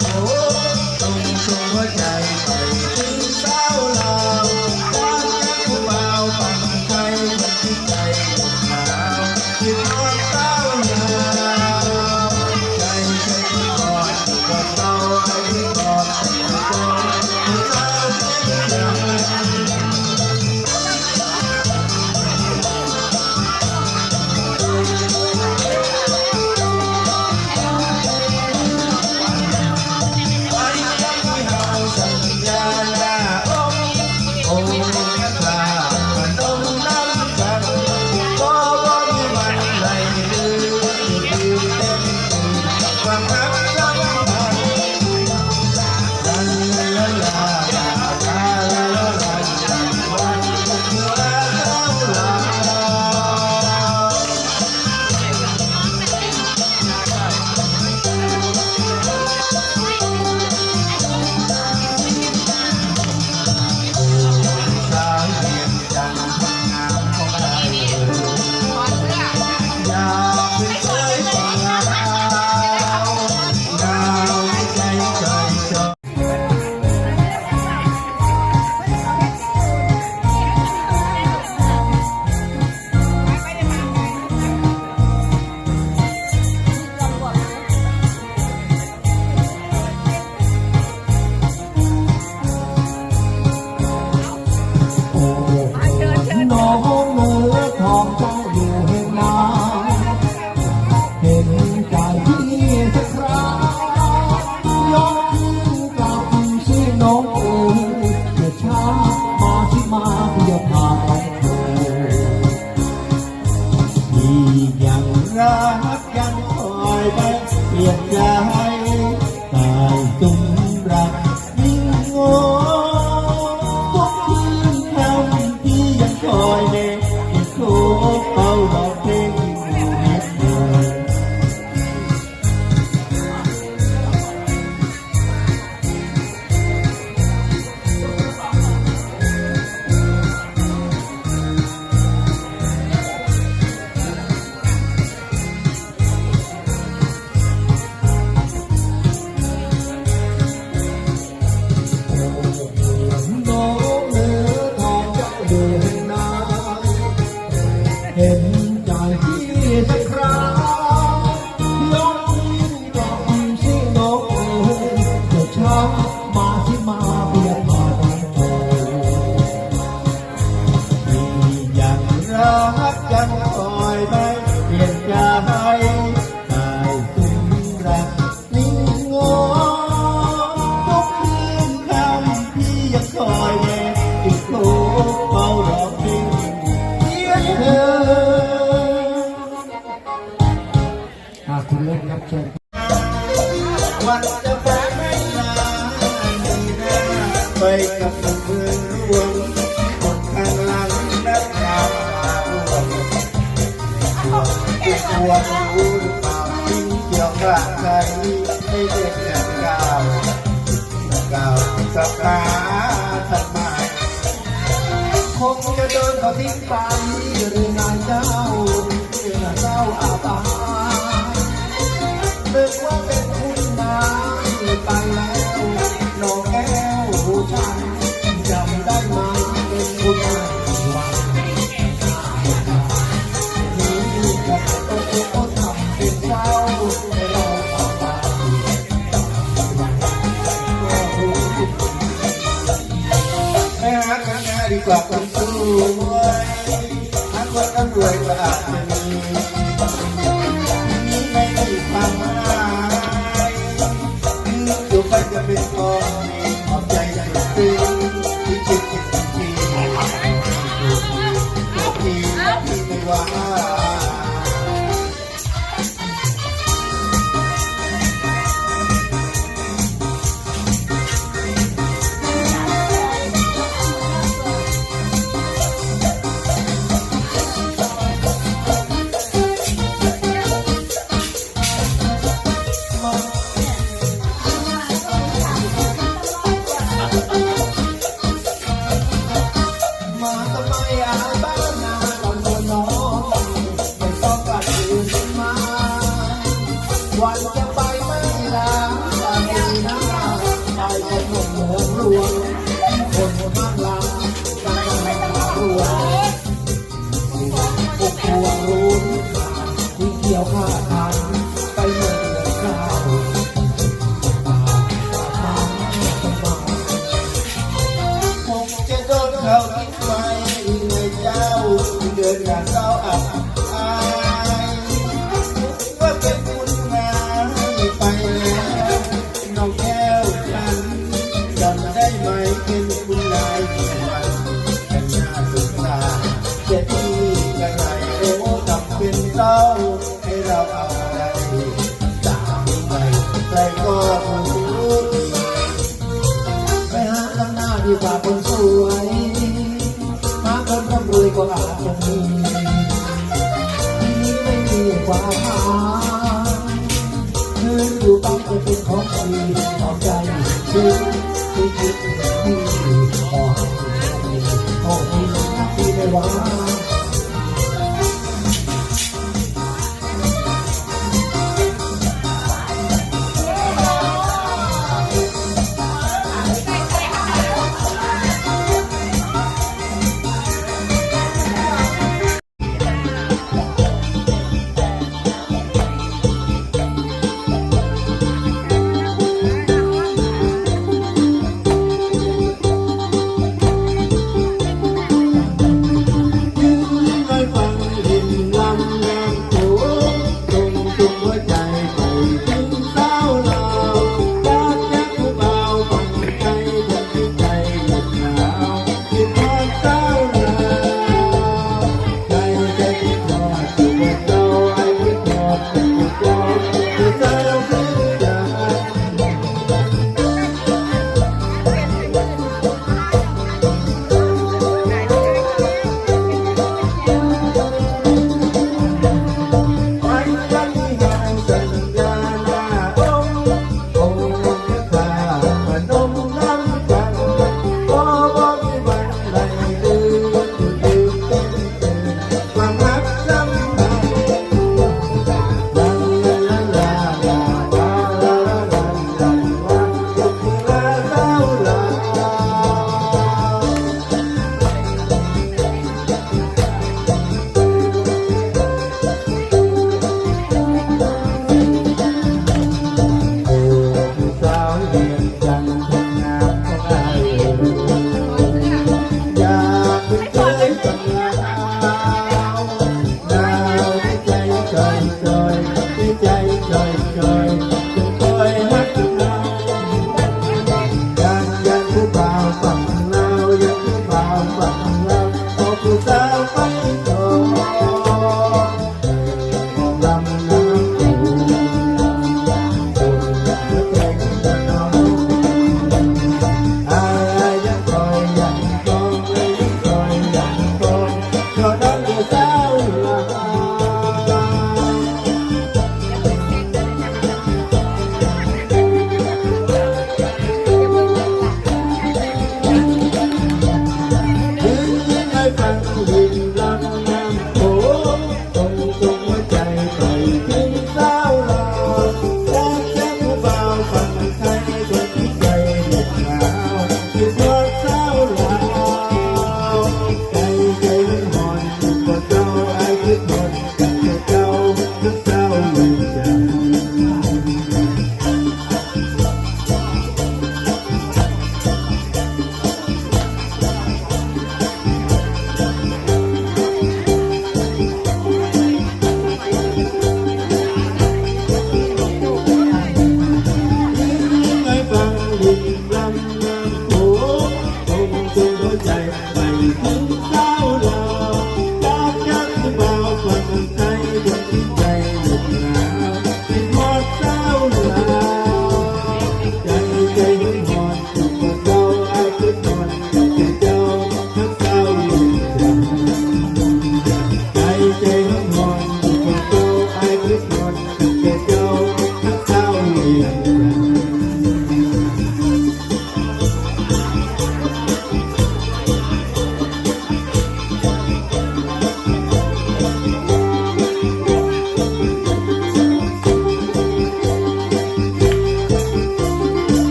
Oh. ไปเปลี่ยนยา ไปกับเพื่อนร่วงคนข้างหลังนักข่าวมาร่วมกลัวรู้หรือเปล่าทิ้งเกี่ยวกับใครให้เด็กแก่กาวก่าวสัปดาห์ถัดมาคงจะโดนเขาทิ้งไปหรือนายเจ้า time. เป็นคุณนายที่มันกันหาสุดาเจ็ดที่กันไหโอ้จำเป็นต้าให้เราเอาอะไรสามใบใคก็คงรู้ดีไปหาล้างหน้าดีกว่าคนสวยมาคนร่ำรวยก็อาจจะมีที่ไม่มีความหมายคืนอยู่บ้าเป็นของดีของใจ ที่คิดที่อยู่อห้อให้หลงที่ไม่ว่า